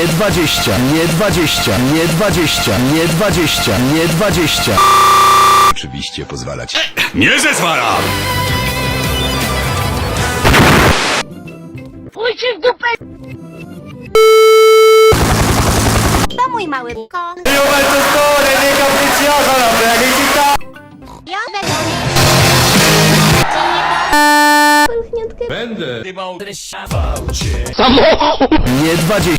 nie 20, nie 20, nie 20, nie 20, nie 20. Oczywiście pozwalać. Nie zezwalam! Pójdźcie w dupę! To mój mały ko. Ja Będę. Nie 20,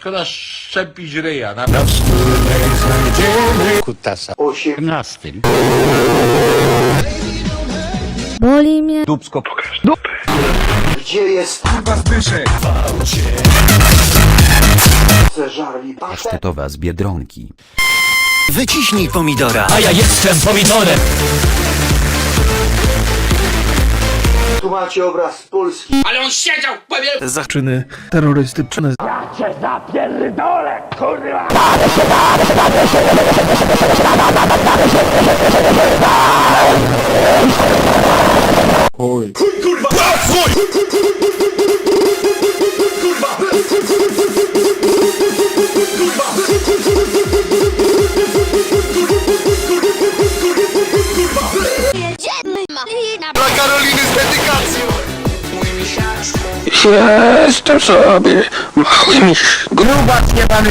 Szkoda szczepić ryja. Na... Boli mnie. Dubsko. Gdzie jest Kurwa Zbyszek! zeżarli pasztet? Pasztetowa z Biedronki. Wyciśnij pomidora. A ja jestem pomidorem! Tu macie obraz Polski. zaczyny terrorystyczne. Jedziemy Jestem sobie mały miś. Grubak jebany.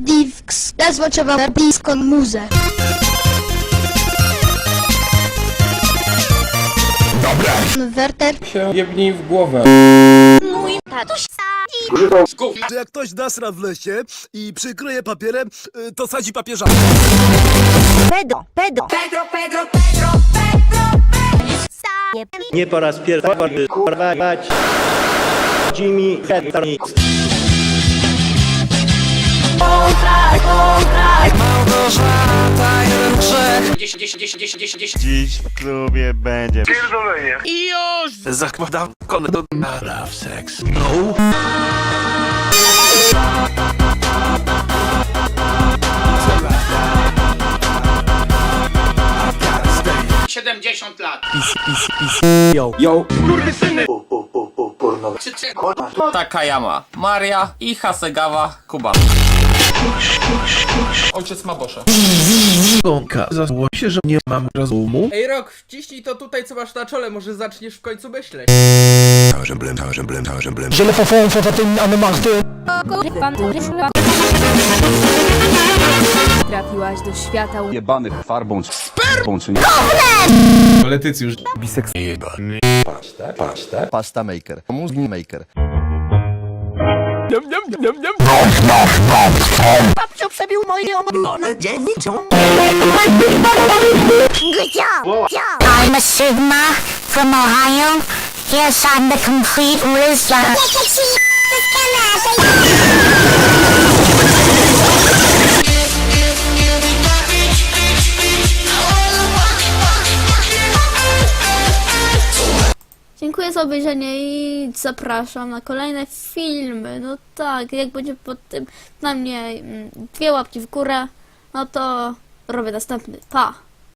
Divks. That's what you want. Blisko muzę. Dobra. Werter. mój tatuś. Grzybą Jak ktoś nasra w lesie i przykryje papierem, y, to sadzi papieża. Pedro, Pedro. Pedro, Pedro, Pedro, Pedro, Pedro. Sa- Nie po raz pierwszy porwać Jimmy Hetternik. Dziś w klubie będzie. Zakładam konę do... Love sex. 70 lat. po, po, po, po, pornowe. Kurwa, Takayama, Maria i Hasegawa, Kuba. Ojciec ma Bosze. Zało się, że nie mam rozumu. Ej Rok, wciśnij to tutaj co masz na czole, może zaczniesz w końcu myśleć. Całe żemblem, całe żemblem, całe żemblem. Że lefofon fotatyn anemachty. Trafiłaś do świata Jebanych farbą. Spermą czy nie? Politycy już Pasta maker. Mózg maker. Babciu przebił moją obronę dzienniczą. I'm a Sigma from Ohio. Yes, I'm the complete wizard. Dziękuję za obejrzenie i zapraszam na kolejne filmy. No tak, jak będzie pod tym na mnie mm, dwie łapki w górę, no to robię następny. Pa!